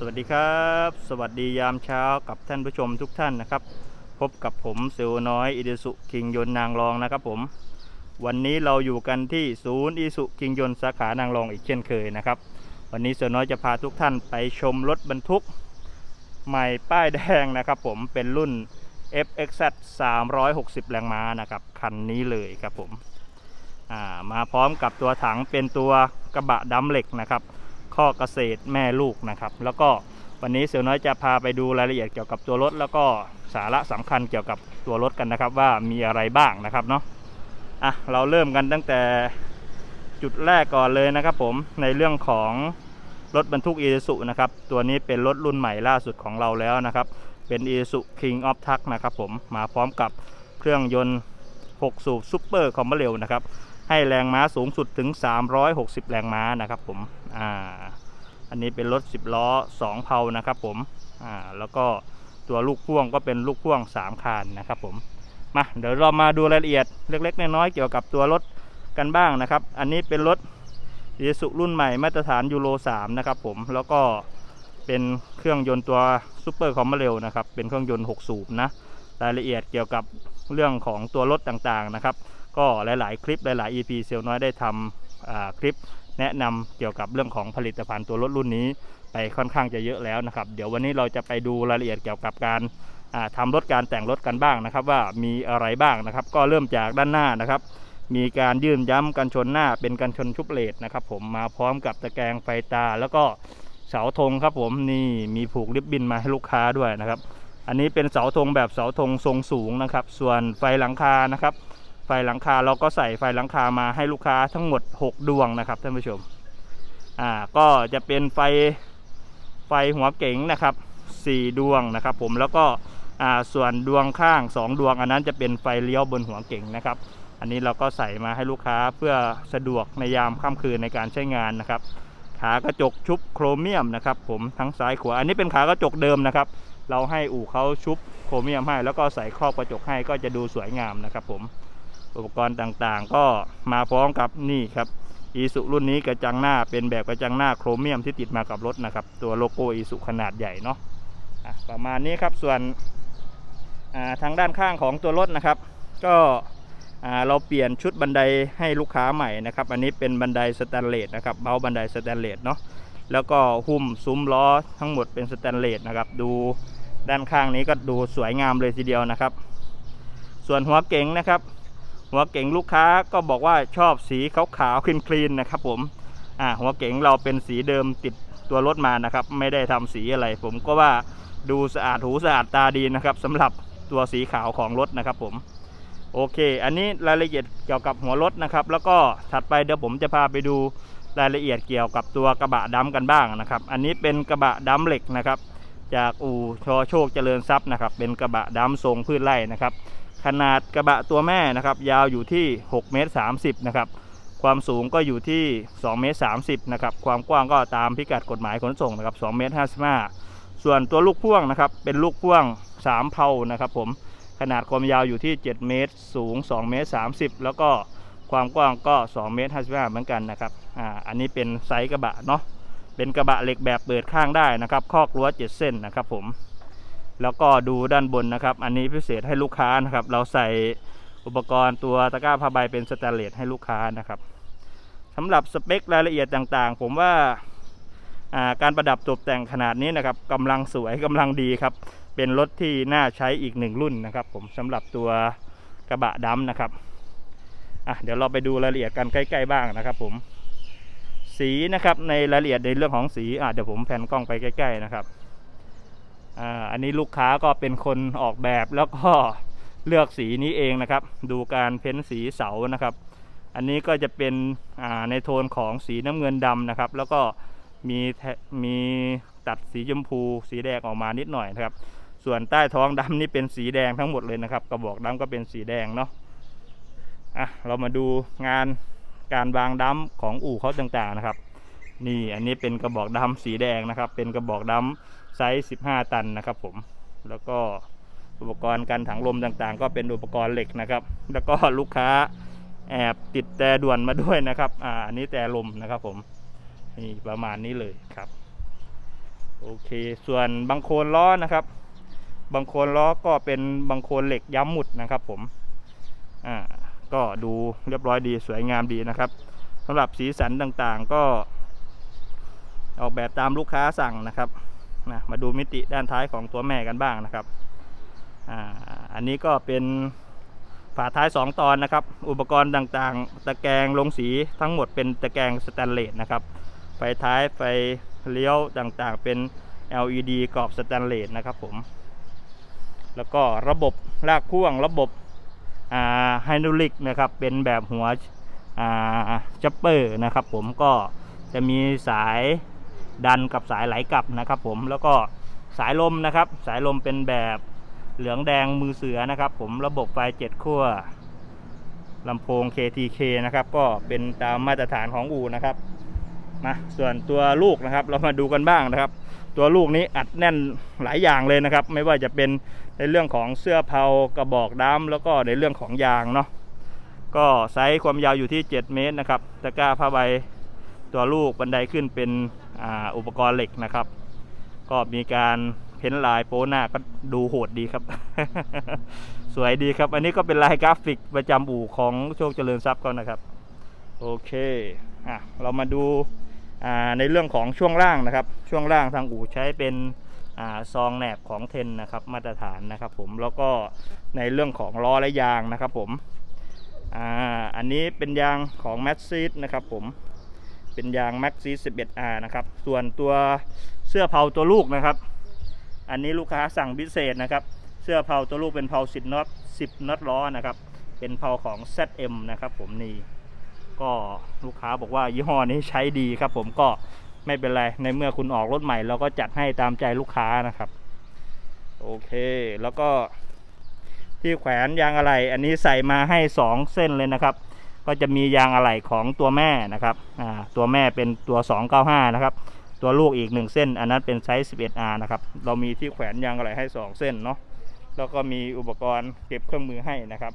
สวัสดีครับ สวัสดียามเช้ากับท่านผู้ชมทุกท่านนะครับ พบกับผมเซลน้อยอิเดสุคิงยนนางรองนะครับผม วันนี้เราอยู่กันที่ศูนย์อิสุคิงยนสาขานางรองอีกเช่นเคยนะครับ วันนี้เซลน้อยจะพาทุกท่านไปชมรถบรรทุก ใหม่ป้ายแดงนะครับผมเป็นรุ่น FXZ 360 แรงม้านะครับคันนี้เลยครับผมมาพร้อมกับตัวถังเป็นตัวกระบะดำเหล็กนะครับ ข้อเกษตรแม่ลูกนะครับ แล้วก็วันนี้เสือน้อยจะพาไปดูรายละเอียดเกี่ยวกับตัวรถ แล้วก็สาระสำคัญเกี่ยวกับตัวรถกันนะครับ ว่ามีอะไรบ้างนะครับเนาะอะเราเริ่มกันตั้งแต่จุดแรกก่อนเลยนะครับผมในเรื่องของรถบรรทุกอีซูนะครับตัวนี้เป็นรถรุ่นใหม่ล่าสุดของเราแล้วนะครับเป็น i s u King of Truck นะครับผมมาพร้อมกับเครื่องยนต์ 6 สูบซูเปอร์คอมเบเรลนะครับ ให้แรงม้าสูงสุดถึง 360 แรงม้านะครับผมอ่าอันนี้เป็นรถ 10 ล้อ 2 เพานะครับผมอ่าแล้วก็ตัวลูกพ่วงก็เป็นลูกพ่วง 3 คานนะครับผมมาเดี๋ยวเรามาดูรายละเอียดเล็ก ๆ น้อยๆเกี่ยวกับตัวรถกันบ้างนะครับ อันนี้เป็นรถอีสุรุ่นใหม่มาตรฐานยูโร 3 นะครับผมแล้วก็เป็นเครื่องยนต์ตัวซูเปอร์คอมเบเรลนะครับเป็นเครื่องยนต์ 6 สูบนะรายละเอียดเกี่ยวกับเรื่องของตัวรถต่างๆนะครับ ก็หลาย ๆ คลิปหลาย ๆ EP เซลน้อยได้ทำคลิปแนะนำเกี่ยวกับเรื่องของผลิตภัณฑ์ตัวรถรุ่นนี้ไปค่อนข้างจะเยอะแล้วนะครับ เดี๋ยววันนี้เราจะไปดูรายละเอียดเกี่ยวกับการอ่าทำรถการแต่งรถกันบ้างนะครับ ว่ามีอะไรบ้างนะครับ ก็เริ่มจากด้านหน้านะครับ มีการยื่นย้ำกันชนหน้าเป็นกันชนชุบเลดนะครับ ผมมาพร้อมกับตะแกรงไฟตา แล้วก็เสาธงครับผมนี่มีผูกริบบิ้นมาให้ลูกค้าด้วยนะครับ อันนี้เป็นเสาธงแบบเสาธงทรงสูงนะครับ ส่วนไฟหลังคานะครับ ไฟหลังคาเราก็ใส่ไฟหลังคามาให้ลูกค้าทั้งหมด 6 ดวงนะครับท่านผู้ชมอ่าก็จะเป็นไฟไฟหัวเก๋งนะครับ 4 ดวงนะครับ ผมแล้วก็อ่าส่วนดวงข้าง 2 ดวง อันนั้นจะเป็นไฟเลี้ยวบนหัวเก๋งนะครับ อันนี้เราก็ใส่มาให้ลูกค้าเพื่อสะดวกในยามค่ำคืนในการใช้งานนะครับ ขากระจกชุบโครเมียมนะครับผมทั้งซ้ายขวาอันนี้เป็นขากระจกเดิมนะครับ เราให้อู่เขาชุบโครเมียมให้ แล้วก็ใส่ครอบกระจกให้ก็จะดูสวยงามนะครับผม อุปกรณ์ต่างๆ ก็มาพร้อมกับนี่ครับอีสุรุ่นนี้กระจังหน้าเป็นแบบกระจังหน้าโครเมียมที่ติดมากับรถนะครับ ตัวโลโก้อีสุขนาดใหญ่เนาะอะประมาณนี้ครับส่วนอ่าทางด้านข้างของตัวรถนะครับ ก็อ่าเราเปลี่ยนชุดบันไดให้ลูกค้าใหม่นะครับ อันนี้เป็นบันไดสแตนเลสนะครับเบาบันไดสแตนเลสเนาะแล้วก็หุ้มซุ้มล้อทั้งหมดเป็นสแตนเลสนะครับ ดูด้านข้างนี้ก็ดูสวยงามเลยทีเดียวนะครับ ส่วนหัวเก๋งนะครับ หัวเก๋งลูกค้าก็บอกว่าชอบสีขาวๆคลีนๆนะครับผมอ่าหัวเก๋งเราเป็นสีเดิมติดตัวรถมานะครับ ไม่ได้ทำสีอะไร ผมก็ว่าดูสะอาดหูสะอาดตาดีนะครับสำหรับตัวสีขาวของรถนะครับผมโอเค อันนี้รายละเอียดเกี่ยวกับหัวรถนะครับ แล้วก็ถัดไปเดี๋ยวผมจะพาไปดูรายละเอียดเกี่ยวกับตัวกระบะดำกันบ้างนะครับ อันนี้เป็นกระบะดำเหล็กนะครับ จากอู่ชอโชคเจริญทรัพย์นะครับ เป็นกระบะดำทรงพืชไร่นะครับ ขนาดกระบะตัวแม่นะครับยาวอยู่ที่6เมตร30นะครับความสูงก็อยู่ที่2เมตร30นะครับความกว้างก็ตามพิกัดกฎหมายขนส่งนะครับ2เมตร55 ส่วนตัวลูกพ่วงนะครับเป็นลูกพ่วง 3 เพานะครับผมขนาดความยาวอยู่ที่ 7 เมตรสูง 2 เมตร30 แล้วก็ความกว้างก็2เมตร55 เหมือนกันนะครับอ่าอันนี้เป็นไซส์กระบะเนาะเป็นกระบะเหล็กแบบเปิดข้างได้นะครับคอกรั้ว7เส้นนะครับผม แล้วก็ดูด้านบนนะครับ อันนี้พิเศษให้ลูกค้านะครับ เราใส่อุปกรณ์ตัวตะกร้าผ้าใบเป็นสแตนเลสให้ลูกค้านะครับสำหรับสเปครายละเอียดต่างๆ ผมว่าการประดับตกแต่งขนาดนี้นะครับกำลังสวยกำลังดีครับ เป็นรถที่น่าใช้อีกหนึ่งรุ่นนะครับ ผมสำหรับตัวกระบะดำนะครับอะเดี๋ยวเราไปดูรายละเอียดกันใกล้ ๆ บ้างนะครับผมสีนะครับในรายละเอียดในเรื่องของสีอะเดี๋ยวผมแผ่นกล้องไปใกล้ ๆ นะครับ อันนี้ลูกค้าก็เป็นคนออกแบบแล้วก็เลือกสีนี้เองนะครับ ดูการเพ้นสีเสานะครับ อันนี้ก็จะเป็นในโทนของสีน้ำเงินดำนะครับ แล้วก็มีมีตัดสีชมพูสีแดงออกมานิดหน่อยนะครับ ส่วนใต้ท้องดำนี่เป็นสีแดงทั้งหมดเลยนะครับ กระบอกดำก็เป็นสีแดงเนาะอะเรามาดูงานการวางดำของอู่เขาต่างๆนะครับ นี่อันนี้เป็นกระบอกดำสีแดงนะครับ เป็นกระบอกดำ ไซส์ 15 ตันนะครับผมแล้วก็อุปกรณ์การถังลมต่างๆ ก็เป็นอุปกรณ์เหล็กนะครับ แล้วก็ลูกค้าแอบติดแต่ด่วนมาด้วยนะครับอ่าอันนี้แต่ลมนะครับผมนี่ประมาณนี้เลยครับโอเค ส่วนบางโคนล้อนะครับ บางโคนล้อก็เป็นบางโคนเหล็กย้ำหมุดนะครับผมอ่าก็ดูเรียบร้อยดีสวยงามดีนะครับสำหรับสีสันต่างๆก็ออกแบบตามลูกค้าสั่งนะครับ นะมาดูมิติด้านท้ายของตัวแม่กันบ้างนะครับอ่าอันนี้ก็เป็นฝาท้าย 2 ตอนนะครับ อุปกรณ์ต่างๆ ตะแกรงลงสีทั้งหมดเป็นตะแกรงสแตนเลสนะครับ ไฟท้ายไฟเลี้ยวต่างๆ เป็น LED กรอบสแตนเลสนะครับผม แล้วก็ระบบลากพ่วงระบบไฮดรอลิกนะครับ เป็นแบบหัวจัปเปอร์นะครับผมก็จะมีสาย ดันกับสายไหลกลับนะครับ ผมแล้วก็สายลมนะครับ สายลมเป็นแบบเหลืองแดงมือเสือนะครับ ผมระบบไฟเจ็ดขั้วลำโพง KTK นะครับ ก็เป็นตามมาตรฐานของอูนะครับมาส่วนตัวลูกนะครับ เรามาดูกันบ้างนะครับ ตัวลูกนี้อัดแน่นหลายอย่างเลยนะครับ ไม่ว่าจะเป็นในเรื่องของเสื้อเผากระบอกด้ามแล้วก็ในเรื่องของยางเนาะก็ไซส์ความยาวอยู่ที่ 7 เมตรนะครับตะกร้าผ้าใบ ตัวลูกบันไดขึ้นเป็นอ,อุปกรณ์เหล็กนะครับ ก็มีการเพ้นลายโป้หน้าก็ดูโหดดีครับ สวยดีครับ อันนี้ก็เป็นลายกราฟิกประจำอู่ของโชคเจริญทรัพย์ก็นะครับ โอเคอะเรามาดูในเรื่องของช่วงล่างนะครับ ช่วงล่างทางอู่ใช้เป็นอซองแหนบของเทนนะครับมาตรฐานนะครับ ผมแล้วก็ในเรื่องของล้อและยางนะครับ ผมออันนี้เป็นยางของแม x ซีดนะครับ ผม เป็นยาง m a x ซี 11R นะครับ ส่วนตัวเสื้อเผาตัวลูกนะครับ อันนี้ลูกค้าสั่งพิเศษนะครับ เสื้อเผาตัวลูกเป็นเผา10น็อต10น็อตล้อนะครับ เป็นเผาของ ZM นะครับ ผมนี่ก็ลูกค้าบอกว่ายี่ห้อนี้ใช้ดีครับ ผมก็ไม่เป็นไร ในเมื่อคุณออกรถใหม่เราก็จัดให้ตามใจลูกค้านะครับ โอเคแล้วก็ที่แขวนยางอะไหล่อันนี้ใส่มาให้ 2 เส้นเลยนะครับ ก็จะมียางอะไหล่ของตัวแม่นะครับอ่าตัวแม่เป็นตัว 295 นะครับ ตัวลูกอีก 1 เส้น อันนั้นเป็นไซส์ 11R นะครับ เรามีที่แขวนยางอะไหล่ให้ 2 เส้นเนาะ แล้วก็มีอุปกรณ์เก็บเครื่องมือให้นะครับ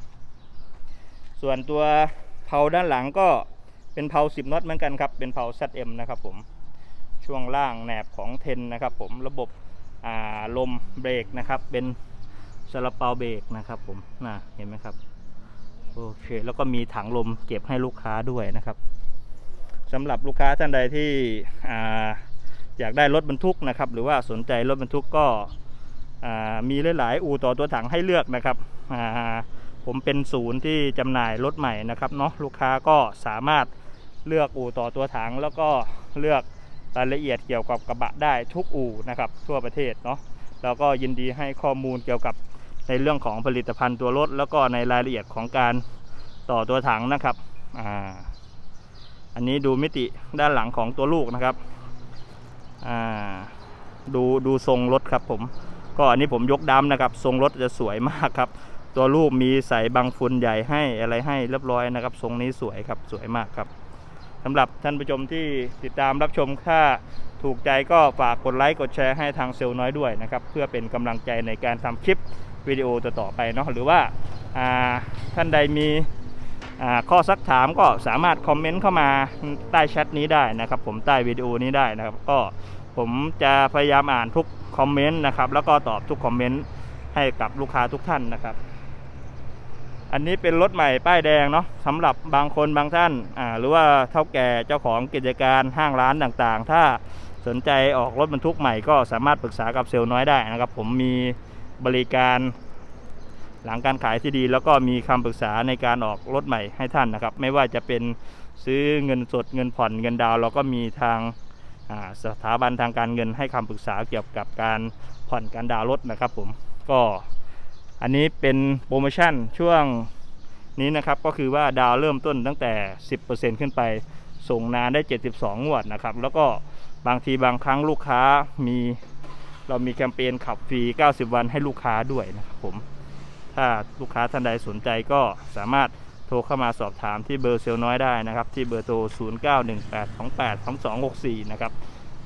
ส่วนตัวเผาด้านหลังก็เป็นเผา 10น็อตเหมือนกันครับ เป็นเผา ZM นะครับผม ช่วงล่างแหนบของเทนนะครับผม ระบบอ่าลมเบรกนะครับ เป็นซาลาเปาเบรกนะครับผมน่ะเห็นไหมครับ โอเค แล้วก็มีถังลมเก็บให้ลูกค้าด้วยนะครับสำหรับลูกค้าท่านใดที่อ่าอยากได้รถบรรทุกนะครับ หรือว่าสนใจรถบรรทุกก็มีหลายๆอู่ต่อตัวถังให้เลือกนะครับผมเป็นศูนย์ที่จำหน่ายรถใหม่นะครับเนาะลูกค้าก็สามารถเลือกอู่ต่อตัวถัง แล้วก็เลือกรายละเอียดเกี่ยวกับกระบะได้ทุกอู่นะครับทั่วประเทศเนาะแล้วก็ยินดีให้ข้อมูลเกี่ยวกับ ในเรื่องของผลิตภัณฑ์ตัวรถ แล้วก็ในรายละเอียดของการต่อตัวถังนะครับอ่าอันนี้ดูมิติด้านหลังของตัวลูกนะครับอ่าดูดูทรงรถครับผมก็อันนี้ผมยกดำนะครับทรงรถจะสวยมากครับ ตัวรูปมีใส่บังฟุนใหญ่ให้อะไรให้เรียบร้อยนะครับ ทรงนี้สวยครับสวยมากครับสำหรับท่านผู้ชมที่ติดตามรับชมถ้าถูกใจก็ฝากกดไลค์กดแชร์ให้ทางเซลล์น้อยด้วยนะครับ เพื่อเป็นกำลังใจในการทำคลิป วิดีโอต่อๆไปเนาะหรือว่าาท่านใดมีข้อซักถามก็สามารถคอมเมนต์เข้ามาใต้แชทนี้ได้นะครับ ผมใต้วิดีโอนี้ได้นะครับ ก็ผมจะพยายามอ่านทุกคอมเมนต์นะครับ แล้วก็ตอบทุกคอมเมนต์ให้กับลูกค้าทุกท่านนะครับ อันนี้เป็นรถใหม่ป้ายแดงเนาะสำหรับบางคนบางท่านอ่าหรือว่าเท่าแก่เจ้าของกิจการห้างร้านต่างๆ ถ้าสนใจออกรถบรรทุกใหม่ก็สามารถปรึกษากับเซลล์น้อยได้นะครับ ผมมี บริการหลังการขายที่ดี แล้วก็มีคำปรึกษาในการออกรถใหม่ให้ท่านนะครับ ไม่ว่าจะเป็นซื้อเงินสดเงินผ่อนเงินดาว เราก็มีทางาสถาบันทางการเงินให้คำปรึกษาเกี่ยวกับการผ่อนการดาวรถนะครับผมก็อันนี้เป็นโปรโมชั่นช่วงนี้นะครับก็คือว่าดาวเริ่มต้นตั้งแต่ 10%ขึ้นไปส่งนานได้ 72 งวดนะครับ แล้วก็บางทีบางครั้งลูกค้ามี เรามีแคมเปญขับฟรี 90 วันให้ลูกค้าด้วยนะครับผม ถ้าลูกค้าท่านใดสนใจก็สามารถโทรเข้ามาสอบถามที่เบอร์เซลลน้อยได้นะครับ ที่เบอร์โทร 0918282264 นะครับ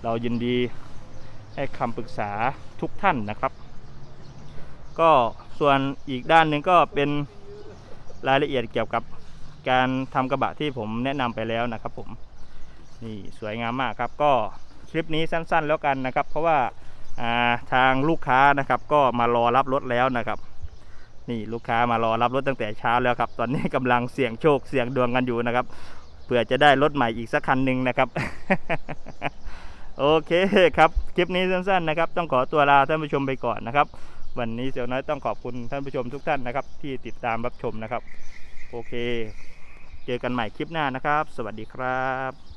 เรายินดีให้คำปรึกษาทุกท่านนะครับ ก็ส่วนอีกด้านหนึ่งก็เป็นรายละเอียดเกี่ยวกับการทำกระบะที่ผมแนะนำไปแล้วนะครับผม นี่สวยงามมากครับ ก็คลิปนี้สั้นๆแล้วกันนะครับ เพราะว่า ทางลูกค้านะครับ ก็มารอรับรถแล้วนะครับ นี่ลูกค้ามารอรับรถตั้งแต่เช้าแล้วครับ ตอนนี้กำลังเสี่ยงโชคเสี่ยงดวงกันอยู่นะครับเผื่อจะได้รถใหม่อีกสักคันหนึ่งนะครับ โอเคครับ คลิปนี้สั้นๆนะครับ ต้องขอตัวลาท่านผู้ชมไปก่อนนะครับ วันนี้เสี่ยวน้อยต้องขอบคุณท่านผู้ชมทุกท่านนะครับ ที่ติดตามรับชมนะครับ โอเค เจอกันใหม่คลิปหน้านะครับ สวัสดีครับ